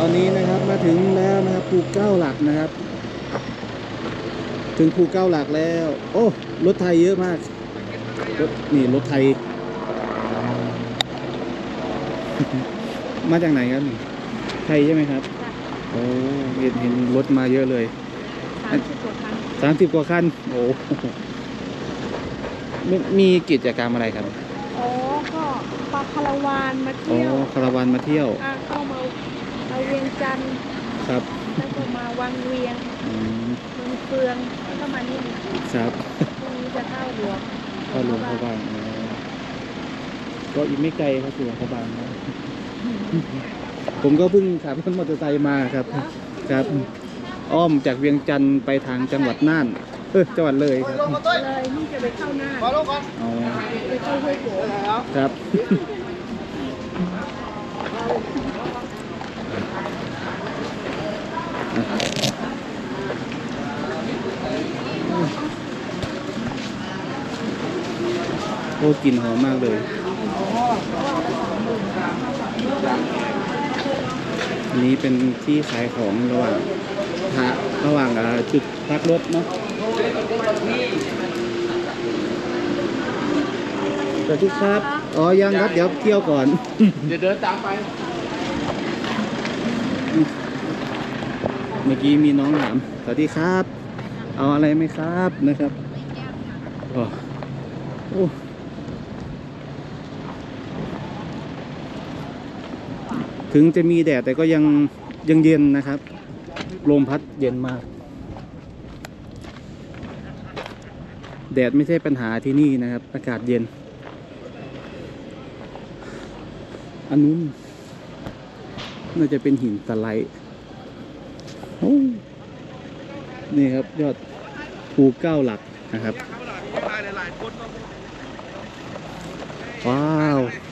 อนนี้นะครับมาถึงแล้วนะครับภูเก้าหลักนะครับ ถึงภูเก้าหลักแล้ว โอ้รถไทยเยอะมากรถนี่รถไทย มาจากไหนครับนี่ไทยใช่ไหมครับโอ้เห็นเห็นรถมาเยอะเลยสามสิบกว่าคันสามสิบกว่าคันโอ้มีมีกิจกรรมอะไรครับอ๋อก็ปลาคาราวานมาอ๋อเที่ยวคาราวานมาเที่ยวอ่าเข้ามามา เวียงจันทร์ครับแล้วก็มาวังเวียงอืมเมืองเฟืองแล้วก็มานี่ครับพรุ่งนี้จะเข้าหลวงก็หลวงพระบางอ๋อก็อีกไม่ไกลครับหลวงพระบางนะผมก็เพิ่งขับรถมอเตอร์ไซค์มาครับ ครับ อ้อมจากเวียงจันทร์ไปทางจังหวัดน่าน เออจังหวัดเลยครับเลยนี่จะไปเข้าหน้าอ๋อไปเข้าห้วยโขงครับ โอ้กลิ่นหอมมากเลยอันนี้เป็นที่ขายของระหว่างทะระหว่างอ่าจุดพักรถเนาะสวัสดีครับ อ๋อ ยังครับ เดี๋ยวเที่ยวก่อน เดี๋ยวเดินตามไป เมื่อกี้มีน้องถาม สวัสดีครับ เอาอะไรไหมครับนะครับ โอ้โอ้ ถึงจะมีแดดแต่ก็ยังยังเย็นนะครับ ลมพัดเย็นมาก แดดไม่ใช่ปัญหาที่นี่นะครับ อากาศเย็น อันนู้นน่าจะเป็นหินสไลด์นี่ครับยอดภูเก้าหลักนะครับ ว้าวเนี่ย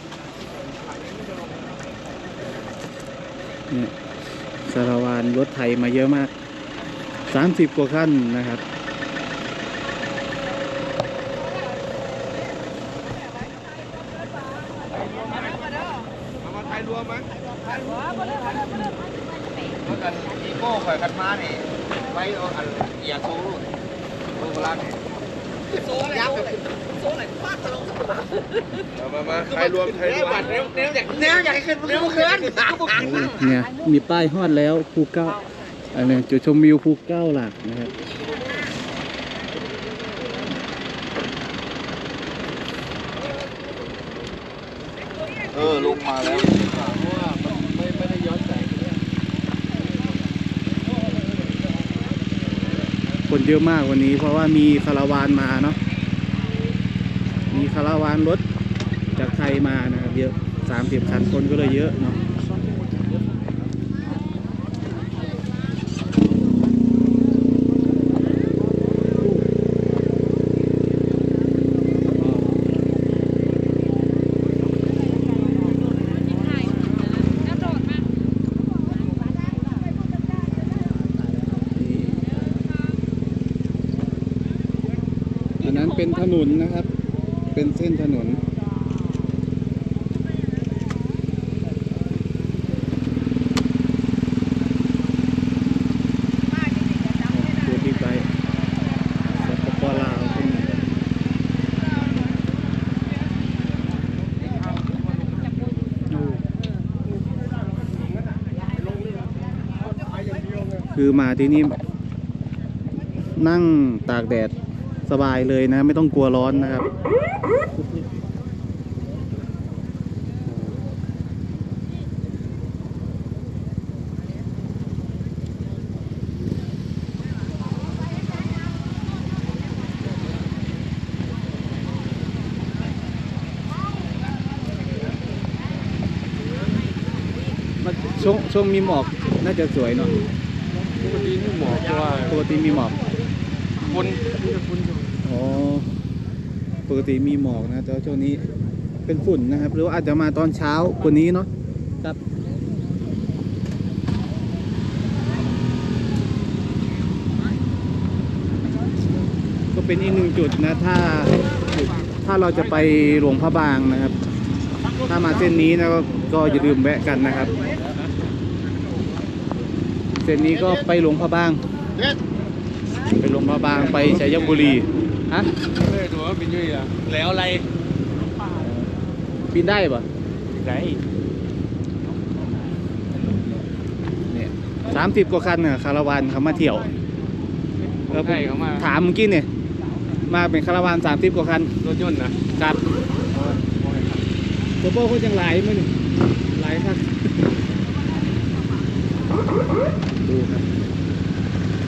สารวานรถไทยมาเยอะมากสามสิบกว่าขั้นนะครับเอามาถ่ายรวมมั้ยรถกันอีโก้ข่อยกันมานี่ไว้เอาอันเอียซ่ลูกโซ่กลางนี่ โซ่อะไรโซ่อะไรฟาดตลกมามาถ่ายรวมถ่ายรวมแนวแนวอยากแนวอยากให้ขึ้นแนวขึ้นเนี่ยมีป้ายฮอดแล้วภูเก้าอันนี้จุดชมวิวภูเก้าหลักนะครับเออลงมาแล้วเพราะว่ามันไม่ไม่ได้ย้อนแสง คนเยอะมากวันนี้ เพราะว่ามีคาราวานมาเนาะมีคาราวานรถจากไทยมานะครับเยอะสามสิบคันคนก็เลยเยอะเนาะ อันนั้นเป็นถนนนะครับ เป็นเส้นถนนดูที่ไปสปปลาวคือมาที่นี่นั่งตากแดด สบายเลยนะ ไม่ต้องกลัวร้อนนะครับมันช่วงช่วงมีหมอกน่าจะสวยเนาะปกตินี่หมอกว่าปกติมีหมอก คนมีแต่คนอยู่อ๋อปกติมีหมอกนะแต่ว่าช่วงนี้เป็นฝุ่นนะครับ หรือว่าอาจจะมาตอนเช้ากว่านี้เนาะครับ ก็เป็นอีกหนึ่งจุดนะถ้าถ้าเราจะไปหลวงพระบางนะครับ ถ้ามาเส้นนี้นะก็ก็อย่าลืมแวะกันนะครับส้นนี้ก็ไปหลวงพระบางไปห ลวงพระบางไปชัยบุรีฮะเฮ้ยตัวเป็นยุ่ยอะแล้วอะไรบินได้ปะไหนเนี่ยสามสิบกว่าคันน่ะคาราวานเขามาเที่ยวแล้วผมใช่เขามาถามเมื่อกี้เนี่ยมาเป็นคาราวานสามสิบกว่าคันรถยนต์นะครับโกโป้เขาจังหลายมั้ยหลายครับดูครับ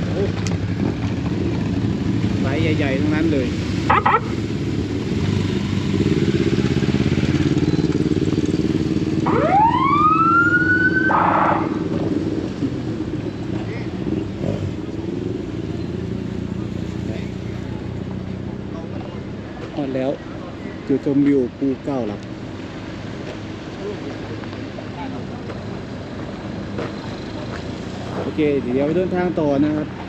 โอ้หลาย ใหญ่ๆทั้งนั้นเลยหมดแล้วจุดชมวิวภูเก้าหลักโอเค เดี๋ยวไปเดินทางต่อนะครับ